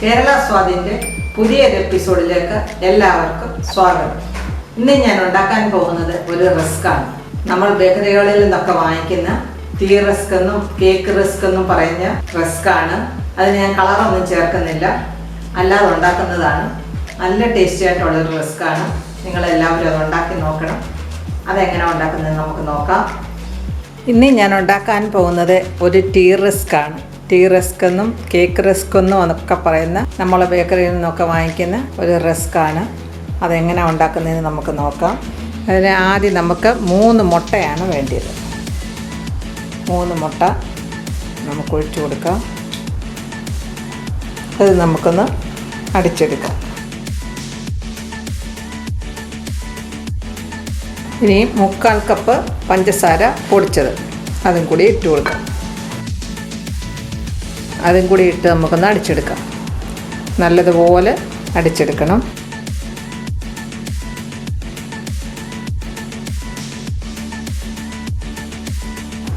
കേരള സ്വാദിന്റെ പുതിയൊരു എപ്പിസോഡിലേക്ക് എല്ലാവർക്കും സ്വാഗതം. ഇന്ന് ഞാൻ ഉണ്ടാക്കാൻ പോകുന്നത് ഒരു റിസ്ക് ആണ് നമ്മൾ ബേക്കറികളിൽ നിന്നൊക്കെ വാങ്ങിക്കുന്ന ടീ റിസ്ക് എന്നും കേക്ക് റിസ്ക് എന്നും പറയുന്ന റിസ്ക് ആണ് അതിന് ഞാൻ കളറൊന്നും ചേർക്കുന്നില്ല. അല്ലാതെ ഉണ്ടാക്കുന്നതാണ്. നല്ല ടേസ്റ്റി ആയിട്ടുള്ള ഒരു റിസ്ക് ആണ് നിങ്ങൾ എല്ലാവരും അത് ഉണ്ടാക്കി നോക്കണം. അതെങ്ങനെ ഉണ്ടാക്കുന്നത് നമുക്ക് നോക്കാം. ഇന്ന് ഞാൻ ഉണ്ടാക്കാൻ പോകുന്നത് ഒരു ടീ റിസ്ക് ആണ് ടീ റിസ്ക് എന്നും കേക്ക് റിസ്ക് എന്നും എന്നൊക്കെ പറയുന്ന നമ്മളെ ബേക്കറിയിൽ നിന്നൊക്കെ വാങ്ങിക്കുന്ന ഒരു റസ്ക്കാണ്. അതെങ്ങനെ ഉണ്ടാക്കുന്നതെന്ന് നമുക്ക് നോക്കാം. അതിന് ആദ്യം നമുക്ക് മൂന്ന് മുട്ടയാണ് വേണ്ടത് മൂന്ന് മുട്ട നമുക്ക് ഒഴിച്ചു കൊടുക്കാം. അത് നമുക്കൊന്ന് അടിച്ചെടുക്കാം. ഇനി മുക്കാൽ കപ്പ് പഞ്ചസാര പൊടിച്ചത്. അതും കൂടി ഇട്ട് കൊടുക്കാം. അതും കൂടി ഇട്ട് നമുക്കൊന്ന് അടിച്ചെടുക്കാം. നല്ലതുപോലെ അടിച്ചെടുക്കണം.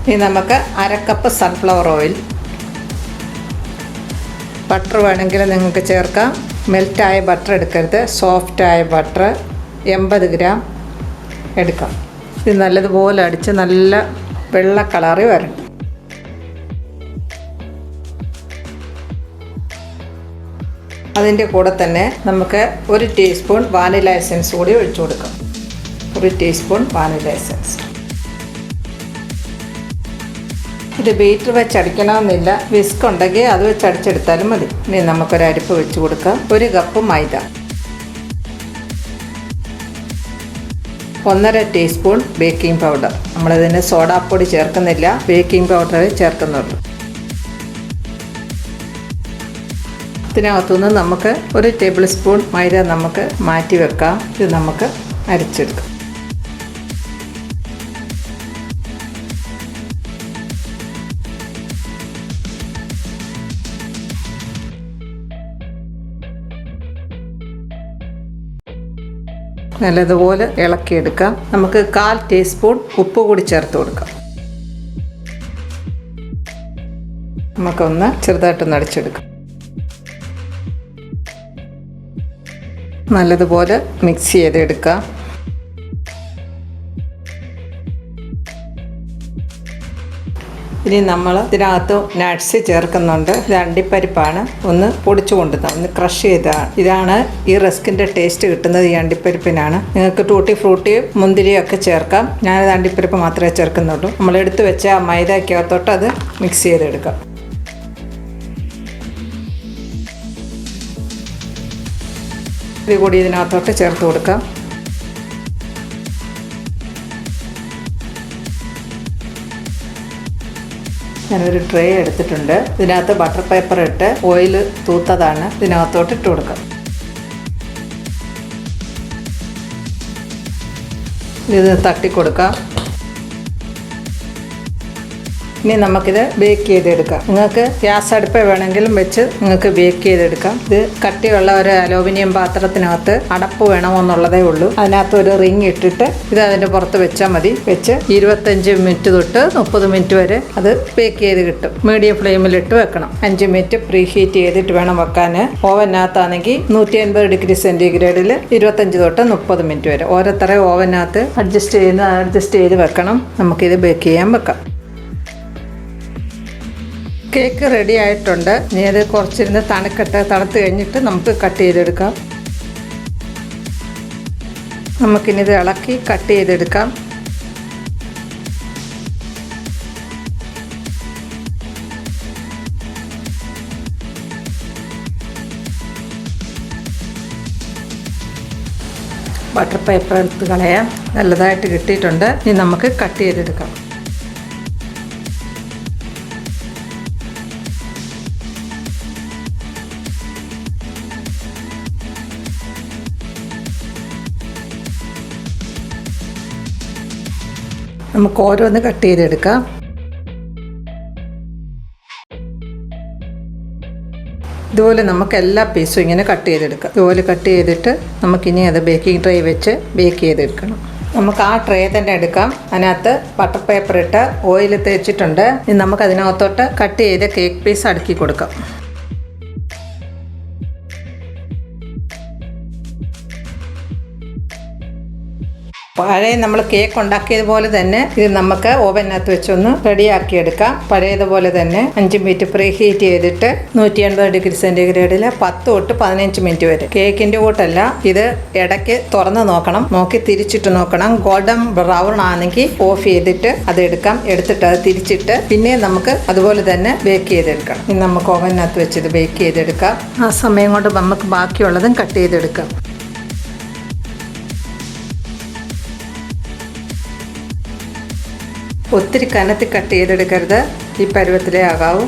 ഇനി നമുക്ക് അരക്കപ്പ് സൺഫ്ലവർ ഓയിൽ ബട്ടർ വേണമെങ്കിൽ നിങ്ങൾക്ക് ചേർക്കാം. മെൽറ്റായ ബട്ടർ എടുക്കരുത്. സോഫ്റ്റായ ബട്ടർ എൺപത് ഗ്രാം എടുക്കാം. ഇത് നല്ലതുപോലെ അടിച്ച് നല്ല വെള്ള കളറിൽ വരണം അതിന്റെ കൂടെ തന്നെ നമുക്ക് ഒരു ടീസ്പൂൺ വാനില എസൻസ് കൂടി ഒഴിച്ചു കൊടുക്കാം. ഒരു ടീസ്പൂൺ വാനില എസൻസ്. ഇത് ബീറ്റർ വെച്ചടിക്കണമെന്നില്ല. വിസ്ക് ഉണ്ടെങ്കിൽ അത് വെച്ച് അടിച്ചെടുത്താലും മതി. ഇനി നമുക്കൊരു അരിപ്പ് വെച്ച് കൊടുക്കാം. ഒരു കപ്പ് മൈദ. ഒന്നര ടീസ്പൂൺ ബേക്കിംഗ് പൗഡർ. നമ്മളിതിന് സോഡാപ്പൊടി ചേർക്കുന്നില്ല. ബേക്കിംഗ് പൗഡർ ചേർക്കുന്നുള്ളൂ. ഇതിനകത്തുനിന്ന് നമുക്ക് ഒരു ടേബിൾ സ്പൂൺ മൈദ നമുക്ക് മാറ്റി വെക്കാം. ഇത് നമുക്ക് അരച്ചെടുക്കാം. നല്ലതുപോലെ ഇളക്കിയെടുക്കാം. നമുക്ക് കാൽ ടീസ്പൂൺ ഉപ്പ് കൂടി ചേർത്ത് കൊടുക്കാം. നമുക്കൊന്ന് ചെറുതായിട്ടൊന്ന് അടിച്ചെടുക്കാം. നല്ലതുപോലെ മിക്സ് ചെയ്തെടുക്കുക. ഇനി നമ്മൾ ഇതിനകത്ത് നട്ട്സ് ചേർക്കുന്നുണ്ട്. ഇത് അണ്ടിപ്പരിപ്പാണ് ഒന്ന് പൊടിച്ചു കൊണ്ടുവന്നത് ഒന്ന് ക്രഷ് ചെയ്തതാണ്. ഇതാണ് ഈ റസ്കിന്റെ ടേസ്റ്റ് കിട്ടുന്നത് ഈ അണ്ടിപ്പരിപ്പിനാണ്. നിങ്ങൾക്ക് ടൂട്ടി ഫ്രൂട്ടി മുന്തിരിയൊക്കെ ചേർക്കാം. ഞാനത് അണ്ടിപ്പരിപ്പ് മാത്രമേ ചേർക്കുന്നുള്ളൂ. നമ്മൾ എടുത്തു വെച്ച മൈദക്കകത്തോട്ട് അത് മിക്സ് ചെയ്തെടുക്കാം. ഇത് കൂടി ഇതിനകത്തോട്ട് ചേർത്ത് കൊടുക്കാം. ഞാനൊരു ട്രേ എടുത്തിട്ടുണ്ട്. ഇതിനകത്ത് ബട്ടർ പേപ്പർ ഇട്ട് ഓയിൽ തൂത്തതാണ് ഇതിനകത്തോട്ട് ഇട്ട് കൊടുക്കാം. ഇത് തട്ടി കൊടുക്കാം. ഇനി നമുക്കിത് ബേക്ക് ചെയ്തെടുക്കാം. നിങ്ങൾക്ക് ഗ്യാസ് അടുപ്പ് വേണമെങ്കിലും വെച്ച് നിങ്ങൾക്ക് ബേക്ക് ചെയ്തെടുക്കാം. ഇത് കട്ടിയുള്ള ഒരു അലൂമിനിയം പാത്രത്തിനകത്ത് അടപ്പ് വേണമെന്നുള്ളതേ ഉള്ളൂ. അതിനകത്ത് ഒരു റിങ് ഇട്ടിട്ട് ഇത് അതിന്റെ പുറത്ത് വെച്ചാൽ മതി. വെച്ച് ഇരുപത്തഞ്ച് മിനിറ്റ് തൊട്ട് മുപ്പത് മിനിറ്റ് വരെ അത് ബേക്ക് ചെയ്ത് കിട്ടും. മീഡിയം ഫ്ലെയിമിലിട്ട് വെക്കണം. അഞ്ച് മിനിറ്റ് പ്രീ ഹീറ്റ് ചെയ്തിട്ട് വേണം വെക്കാൻ. ഓവനകത്താണെങ്കിൽ നൂറ്റി അൻപത് ഡിഗ്രി സെന്റിഗ്രേഡിൽ ഇരുപത്തഞ്ച് തൊട്ട് മുപ്പത് മിനിറ്റ് വരെ. ഓരോരുത്തരെ ഓവനകത്ത് അഡ്ജസ്റ്റ് ചെയ്യുന്ന അഡ്ജസ്റ്റ് ചെയ്ത് വെക്കണം. നമുക്കിത് ബേക്ക് ചെയ്യാൻ വെക്കാം. കേക്ക് റെഡി ആയിട്ടുണ്ട്. ഇനി അത് കുറച്ചിരുന്ന് തണുക്കട്ടെ. തണുത്ത് കഴിഞ്ഞിട്ട് നമുക്ക് കട്ട് ചെയ്തെടുക്കാം. നമുക്കിനി ഇത് ഇളക്കി കട്ട് ചെയ്തെടുക്കാം. ബട്ടർ പേപ്പർ എടുത്ത് കളയാം. നല്ലതായിട്ട് കിട്ടിയിട്ടുണ്ട്. ഇനി നമുക്ക് കട്ട് ചെയ്തെടുക്കാം. നമുക്ക് ഓരോന്ന് കട്ട് ചെയ്തെടുക്കാം. ഇതുപോലെ നമുക്ക് എല്ലാ പീസും ഇങ്ങനെ കട്ട് ചെയ്തെടുക്കാം. ഇതുപോലെ കട്ട് ചെയ്തിട്ട് നമുക്കിനി അത് ബേക്കിംഗ് ട്രേ വെച്ച് ബേക്ക് ചെയ്തെടുക്കണം. നമുക്ക് ആ ട്രേ തന്നെ എടുക്കാം. അതിനകത്ത് ബട്ടർ പേപ്പർ ഇട്ട് ഓയിൽ തേച്ചിട്ടുണ്ട്. ഇനി നമുക്ക് അതിനകത്തോട്ട് കട്ട് ചെയ്ത് കേക്ക് പീസ് അടുക്കി കൊടുക്കാം. പഴയ നമ്മൾ കേക്ക് ഉണ്ടാക്കിയതുപോലെ തന്നെ ഇത് നമുക്ക് ഓവനകത്ത് വെച്ചൊന്ന് റെഡിയാക്കി എടുക്കാം. പഴയതുപോലെ തന്നെ അഞ്ച് മിനിറ്റ് പ്രീ ഹീറ്റ് ചെയ്തിട്ട് നൂറ്റി എൺപത് ഡിഗ്രി സെന്റിഗ്രേഡിൽ പത്ത് തൊട്ട് പതിനഞ്ച് മിനിറ്റ് വരെ. കേക്കിന്റെ കൂട്ടല്ല ഇത് ഇടയ്ക്ക് തുറന്ന് നോക്കണം. നോക്കി തിരിച്ചിട്ട് നോക്കണം. ഗോൾഡൻ ബ്രൗൺ ആണെങ്കിൽ ഓഫ് ചെയ്തിട്ട് അത് എടുക്കാം. എടുത്തിട്ട് അത് തിരിച്ചിട്ട് പിന്നെ നമുക്ക് അതുപോലെ തന്നെ ബേക്ക് ചെയ്തെടുക്കണം. ഇനി നമുക്ക് ഓവനകത്ത് വെച്ച് ഇത് ബേക്ക് ചെയ്തെടുക്കാം. ആ സമയം കൊണ്ട് നമുക്ക് ബാക്കിയുള്ളതും കട്ട് ചെയ്തെടുക്കാം. ഒത്തിരി കനത്തി കട്ട് ചെയ്തെടുക്കരുത്. ഈ പരുവത്തിലേ ആകാവൂ.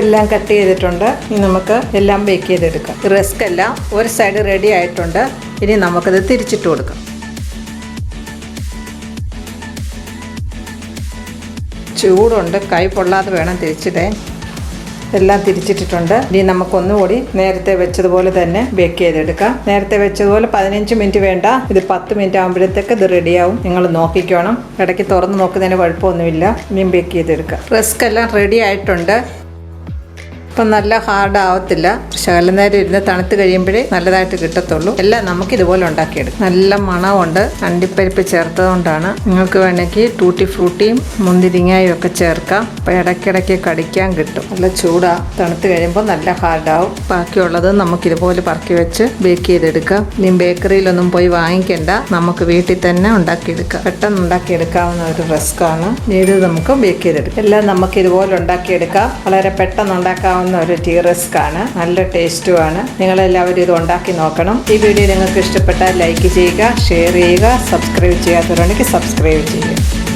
എല്ലാം കട്ട് ചെയ്തിട്ടുണ്ട്. ഇനി നമുക്ക് എല്ലാം ബേക്ക് ചെയ്തെടുക്കാം. റിസ്ക് എല്ലാം ഒരു സൈഡ് റെഡി ആയിട്ടുണ്ട്. ഇനി നമുക്കത് തിരിച്ചിട്ട് കൊടുക്കാം. ചൂടുണ്ട്. കൈ പൊള്ളാതെ വേണം തിരിച്ചിടാൻ. എല്ലാം തിരിച്ചിട്ടിട്ടുണ്ട്. ഇനി നമുക്കൊന്നുകൂടി നേരത്തെ വെച്ചതുപോലെ തന്നെ ബേക്ക് ചെയ്തെടുക്കാം. നേരത്തെ വെച്ചതുപോലെ പതിനഞ്ച് മിനിറ്റ് വേണ്ട. ഇത് പത്ത് മിനിറ്റ് ആകുമ്പോഴത്തേക്ക് ഇത് റെഡിയാവും നിങ്ങൾ നോക്കിക്കോണം. ഇടയ്ക്ക് തുറന്ന് നോക്കുന്നതിന് കുഴപ്പമൊന്നുമില്ല. ഇനിയും ബേക്ക് ചെയ്തെടുക്കാം. റിസ്ക് എല്ലാം റെഡി ആയിട്ടുണ്ട്. ഇപ്പം നല്ല ഹാർഡ് ആവത്തില്ല. ശകലം നേരം ഇരുന്ന് തണുത്ത് കഴിയുമ്പോഴേ നല്ലതായിട്ട് കിട്ടത്തുള്ളൂ. എല്ലാം നമുക്ക് ഇതുപോലെ ഉണ്ടാക്കിയെടുക്കും. നല്ല മണമുണ്ട്. അണ്ടിപ്പരിപ്പ് ചേർത്തതുകൊണ്ടാണ്. നിങ്ങൾക്ക് വേണമെങ്കിൽ ടൂട്ടി ഫ്രൂട്ടിയും മുന്തിരിങ്ങയും ഒക്കെ ചേർക്കാം. അപ്പം ഇടയ്ക്കിടയ്ക്ക് കടിക്കാൻ കിട്ടും. നല്ല ചൂടാ. തണുത്ത് കഴിയുമ്പോൾ നല്ല ഹാർഡാവും ബാക്കിയുള്ളത് നമുക്ക് ഇതുപോലെ പറക്കി വെച്ച് ബേക്ക് ചെയ്തെടുക്കാം. ഇനി ബേക്കറിയിലൊന്നും പോയി വാങ്ങിക്കേണ്ട. നമുക്ക് വീട്ടിൽ തന്നെ ഉണ്ടാക്കിയെടുക്കാം. പെട്ടെന്ന് ഉണ്ടാക്കിയെടുക്കാവുന്ന ഒരു റിസ്ക്കാണ് ഇത് നമുക്ക് ബേക്ക് ചെയ്തെടുക്കാം. എല്ലാം നമുക്ക് ഇതുപോലെ ഉണ്ടാക്കിയെടുക്കാം. വളരെ പെട്ടെന്ന് ഉണ്ടാക്കാവുന്ന ഒരു ടീ റിസ്ക് ആണ്. നല്ല ടേസ്റ്റുമാണ് നിങ്ങളെല്ലാവരും ഇത് ഉണ്ടാക്കി നോക്കണം. ഈ വീഡിയോ നിങ്ങൾക്ക് ഇഷ്ടപ്പെട്ടാൽ ലൈക്ക് ചെയ്യുക ഷെയർ ചെയ്യുക സബ്സ്ക്രൈബ് ചെയ്യാത്തവരുണ്ടെങ്കിൽ സബ്സ്ക്രൈബ് ചെയ്യുക.